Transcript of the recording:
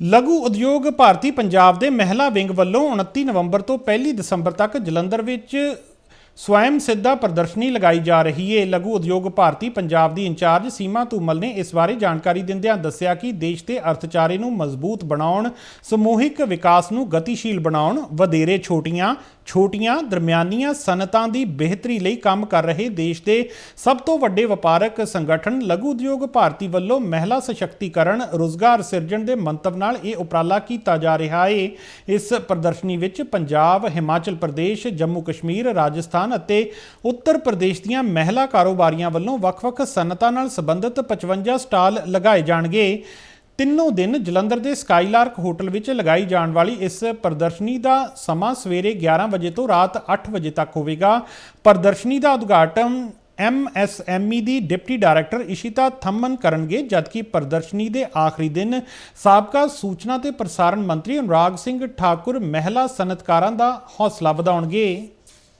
ਲਘੂ ਉਦਯੋਗ ਭਾਰਤੀ ਪੰਜਾਬ ਦੇ ਮਹਿਲਾ ਵਿੰਗ ਵੱਲੋਂ 29 ਨਵੰਬਰ ਤੋਂ 1 ਦਸੰਬਰ ਤੱਕ ਜਲੰਧਰ ਵਿੱਚ ਸਵੈਮ ਸਿੱਧਾ ਪ੍ਰਦਰਸ਼ਨੀ ਲਗਾਈ ਜਾ ਰਹੀ ਹੈ ਲਘੂ ਉਦਯੋਗ ਭਾਰਤੀ ਪੰਜਾਬ ਦੀ ਇੰਚਾਰਜ ਸੀਮਾ ਧੂਮਲ ਨੇ ਇਸ ਬਾਰੇ ਜਾਣਕਾਰੀ ਦਿੰਦਿਆਂ ਦੱਸਿਆ ਕਿ ਦੇਸ਼ ਦੇ ਅਰਥਚਾਰੇ ਨੂੰ ਮਜ਼ਬੂਤ ਬਣਾਉਣ, ਸਮੂਹਿਕ ਵਿਕਾਸ ਨੂੰ ਗਤੀਸ਼ੀਲ ਬਣਾਉਣ, ਵਧੇਰੇ ਛੋਟੀਆਂ ਛੋਟੀਆਂ ਦਰਮਿਆਨੀਆਂ ਸਨਅਤਾਂ ਦੀ ਬਿਹਤਰੀ ਲਈ ਕੰਮ ਕਰ ਰਹੇ ਦੇਸ਼ ਦੇ ਸਭ ਤੋਂ ਵੱਡੇ ਵਪਾਰਕ ਸੰਗਠਨ ਲਘੂ ਉਦਯੋਗ ਭਾਰਤੀ ਵੱਲੋਂ ਮਹਿਲਾ ਸਸ਼ਕਤੀਕਰਨ, ਰੋਜ਼ਗਾਰ ਸਿਰਜਣ ਦੇ ਮੰਤਵ ਨਾਲ ਇਹ ਉਪਰਾਲਾ ਕੀਤਾ ਜਾ ਰਿਹਾ ਹੈ ਇਸ ਪ੍ਰਦਰਸ਼ਨੀ ਵਿੱਚ ਪੰਜਾਬ, ਹਿਮਾਚਲ ਪ੍ਰਦੇਸ਼, ਜੰਮੂ ਕਸ਼ਮੀਰ, ਰਾਜਸਥਾਨ ਅਤੇ ਉੱਤਰ ਪ੍ਰਦੇਸ਼ ਦੀਆਂ ਮਹਿਲਾ ਕਾਰੋਬਾਰੀਆਂ ਵੱਲੋਂ ਵੱਖ-ਵੱਖ ਸਨਅਤਾਂ ਨਾਲ ਸੰਬੰਧਿਤ 55 ਸਟਾਲ ਲਗਾਏ ਜਾਣਗੇ। ਤਿੰਨੋਂ ਦਿਨ ਜਲੰਧਰ ਦੇ ਸਕਾਈਲਾਰਕ ਹੋਟਲ ਵਿੱਚ ਲਗਾਈ ਜਾਣ ਵਾਲੀ ਇਸ ਪ੍ਰਦਰਸ਼ਨੀ ਦਾ ਸਮਾਂ ਸਵੇਰੇ 11 ਵਜੇ ਤੋਂ ਰਾਤ 8 ਵਜੇ ਤੱਕ ਹੋਵੇਗਾ। ਪ੍ਰਦਰਸ਼ਨੀ ਦਾ ਉਦਘਾਟਨ ਐਮਐਸਐਮਈ ਦੀ ਡਿਪਟੀ ਡਾਇਰੈਕਟਰ ਇਸ਼ਿਤਾ ਥੰਮਨ ਕਰਨਗੇ, ਜਦਕਿ ਪ੍ਰਦਰਸ਼ਨੀ ਦੇ ਆਖਰੀ ਦਿਨ ਸਾਬਕਾ ਸੂਚਨਾ ਤੇ ਪ੍ਰਸਾਰਣ ਮੰਤਰੀ ਅਨੁਰਾਗ ਸਿੰਘ ਠਾਕੁਰ ਮਹਿਲਾ ਸਨਅਤਕਾਰਾਂ ਦਾ ਹੌਸਲਾ ਵਧਾਉਣਗੇ।